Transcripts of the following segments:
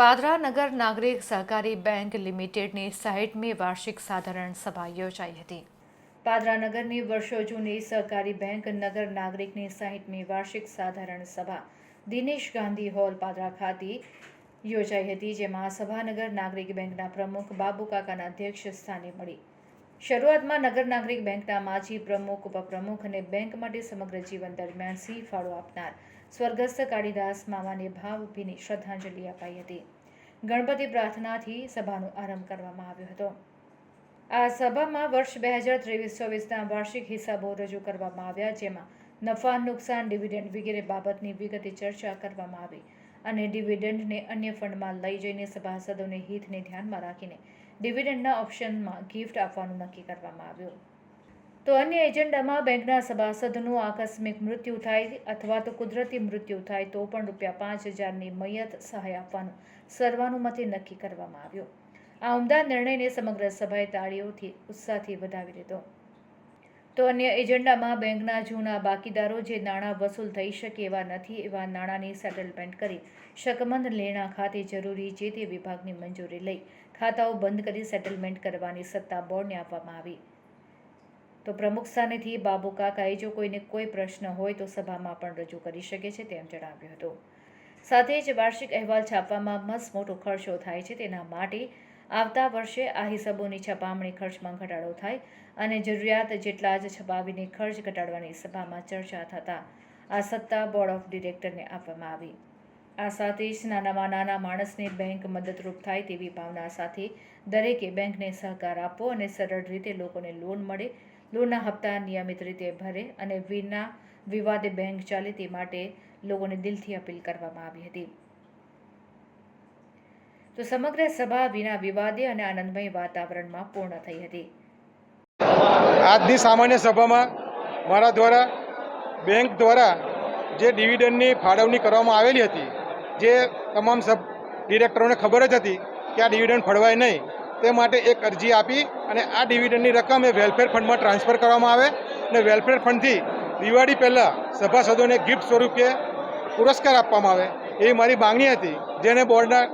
પાદરા નગર નાગરિક સહકારી બેંક લિમિટેડની સાહીઠમી વાર્ષિક સાધારણ સભા યોજાઈ હતી. પાદરા નગરની વર્ષો જૂની સહકારી બેંક નગર નાગરિકની સાહીઠમી વાર્ષિક સાધારણ સભા દિનેશ ગાંધી હોલ પાદરા ખાતે યોજાઈ હતી, જેમાં સભાનગર નાગરિક બેંકના પ્રમુખ બાબુ કાકાના અધ્યક્ષ સ્થાને મળી. શરૂઆતમાં નગર નાગરિક બેંકના માજી પ્રમુખ, ઉપપ્રમુખ અને બેંક માટે સમગ્ર જીવન દરમિયાન સિંહ ફાળો આપનાર સ્વર્ગસ્થ કાળીદાસ મામાને ભાવભીની શ્રદ્ધાંજલિ અપાઈ હતી. ગણપતિ પ્રાર્થનાથી સભાનો આરંભ કરવામાં આવ્યો હતો. આ સભામાં વર્ષ બે હજાર ત્રેવીસ ચોવીસના વાર્ષિક હિસાબો રજૂ કરવામાં આવ્યા, જેમાં નફા, નુકસાન, ડિવિડન્ડ વગેરે બાબતની વિગતે ચર્ચા કરવામાં આવી અને ડિવિડન્ડને અન્ય ફંડમાં લઈ જઈને સભાસદોને હિતને ધ્યાનમાં રાખીને ડિવિડન્ડના ઓપ્શનમાં ગિફ્ટ આપવાનું નક્કી કરવામાં આવ્યું. તો અન્ય એજન્ડામાં બેંકના સભાસદનું આકસ્મિક મૃત્યુ થાય અથવા તો કુદરતી મૃત્યુ થાય તો પણ રૂપિયા પાંચ હજારની મયત સહાય આપવાનું સર્વાનુમતે નક્કી કરવામાં આવ્યું. આ ઉમદા નિર્ણયને સમગ્ર સભાએ તાળીઓથી ઉત્સાહથી વધાવી લીધો. તો અન્ય એજન્ડામાં બેંકના જૂના બાકીદારો જે નાણાં વસૂલ થઈ શકે એવા નથી, એવા નાણાંની સેટલમેન્ટ કરી શકમંદ લેણા ખાતે જરૂરી જે તે વિભાગની મંજૂરી લઈ ખાતાઓ બંધ કરી સેટલમેન્ટ કરવાની સત્તા બોર્ડને આપવામાં આવી. તો પ્રમુખ સ્થાનેથી બાબુ કાકાએ જો કોઈને કોઈ પ્રશ્ન હોય તો સભામાં પણ રજૂ કરી શકે છે તેમ જણાવ્યું હતું. સાથે જ વાર્ષિક અહેવાલ છાપવામાં મસ્ત મોટો ખર્ચો થાય છે તેના માટે આવતા વર્ષે આ હિસાબોની છપામણી ખર્ચમાં ઘટાડો થાય અને જરૂરિયાત જેટલા જ છપાવીને ખર્ચ ઘટાડવાની સભામાં ચર્ચા થતાં આ સત્તા બોર્ડ ઓફ ડિરેક્ટરને આપવામાં આવી. આ સાથે જ નાનામાં નાના માણસને બેંક મદદરૂપ થાય તેવી ભાવના સાથે દરેકે બેંકને સહકાર આપવો અને સરળ રીતે લોકોને લોન મળે. લોનના હપ્તા નિયમિત રીતે ભરે અને વિના વિવાદે બેંક ચાલે તે માટે લોકોને દિલથી અપીલ કરવામાં આવી હતી. તો સમગ્ર સભા વિના વિવાદે અને આનંદમય વાતાવરણમાં પૂર્ણ થઈ હતી. આજની સામાન્ય સભામાં મારા દ્વારા બેંક દ્વારા જે ડિવિડન્ડની ફાળવણી કરવામાં આવેલી હતી, જે તમામ સબ ડિરેક્ટરોને ખબર જ હતી કે આ ડિવિડન્ડ ફળવાય નહીં, તે માટે એક અરજી આપી અને આ ડિવિડન્ડની રકમ એ વેલફેર ફંડમાં ટ્રાન્સફર કરવામાં આવે અને વેલફેર ફંડથી દિવાળી પહેલાં સભાસદોને ગિફ્ટ સ્વરૂપે પુરસ્કાર આપવામાં આવે એવી મારી માંગણી હતી, જેને બોર્ડના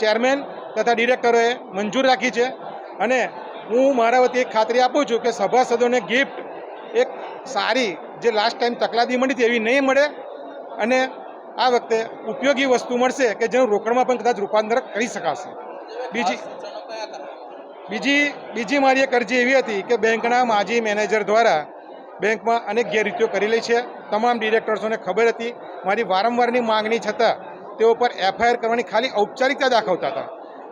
ચેરમેન તથા ડિરેક્ટરોએ મંજૂર રાખી છે અને હું મારા વતી એક ખાતરી આપું છું કે સભાસદોને ગિફ્ટ એક સારી જે લાસ્ટ ટાઈમ તકલાદી મળી હતી એવી નહીં મળે અને આ વખતે ઉપયોગી વસ્તુ મળશે કે જેનું રોકડમાં પણ કદાચ રૂપાંતર કરી શકાશે. બીજી બીજી બીજી મારી એક અરજી એવી હતી કે બેંકના માજી મેનેજર દ્વારા બેંકમાં અનેક ગેરરીતિઓ કરેલી છે. તમામ ડિરેક્ટર્સોને ખબર હતી. મારી વારંવારની માંગણી છતાં તેઓ પર એફઆઈઆર કરવાની ખાલી ઔપચારિકતા દાખવતા હતા.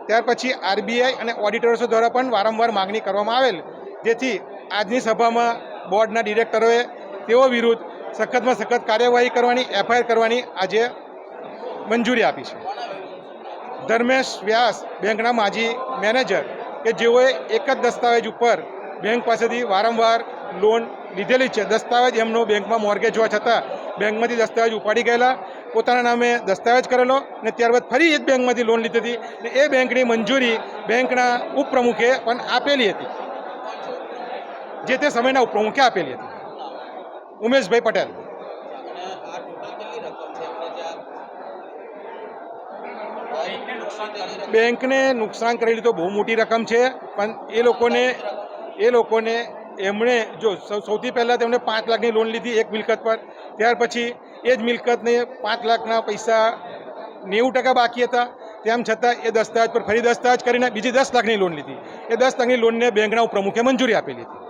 ત્યાર પછી આરબીઆઈ અને ઓડિટર્સો દ્વારા પણ વારંવાર માંગણી કરવામાં આવેલ, જેથી આજની સભામાં બોર્ડના ડિરેક્ટરોએ તેઓ વિરુદ્ધ સખતમાં સખત કાર્યવાહી કરવાની એફઆઈઆર કરવાની આજે મંજૂરી આપી છે. ધર્મેશ વ્યાસ બેંકના માજી મેનેજર કે જેઓએ એક જ દસ્તાવેજ ઉપર બેંક પાસેથી વારંવાર લોન લીધેલી છે. દસ્તાવેજ એમનો બેંકમાં મોર્ગેજ હોવા છતાં બેંકમાંથી દસ્તાવેજ ઉપાડી ગયેલા પોતાના નામે દસ્તાવેજ કરેલો ને ત્યારબાદ ફરી એ જ બેંકમાંથી લોન લીધી હતી અને એ બેંકની મંજૂરી બેંકના ઉપપ્રમુખે પણ આપેલી હતી. જે તે સમયના ઉપપ્રમુખે આપેલી હતી. ઉમેશભાઈ પટેલ. બેંકને નુકસાન કરેલી તો બહુ મોટી રકમ છે, પણ એ લોકોને એ લોકોને એમણે જો સૌથી પહેલાં તેમણે પાંચ લાખની લોન લીધી એક મિલકત પર. ત્યાર પછી એ જ મિલકતને પાંચ લાખના પૈસા નેવું ટકા બાકી હતા. તેમ છતાં એ દસ્તાવેજ પર ફરી દસ્તાવેજ કરીને બીજી દસ લાખની લોન લીધી. એ દસ લાખની લોનને બેંકના પ્રમુખે મંજૂરી આપેલી હતી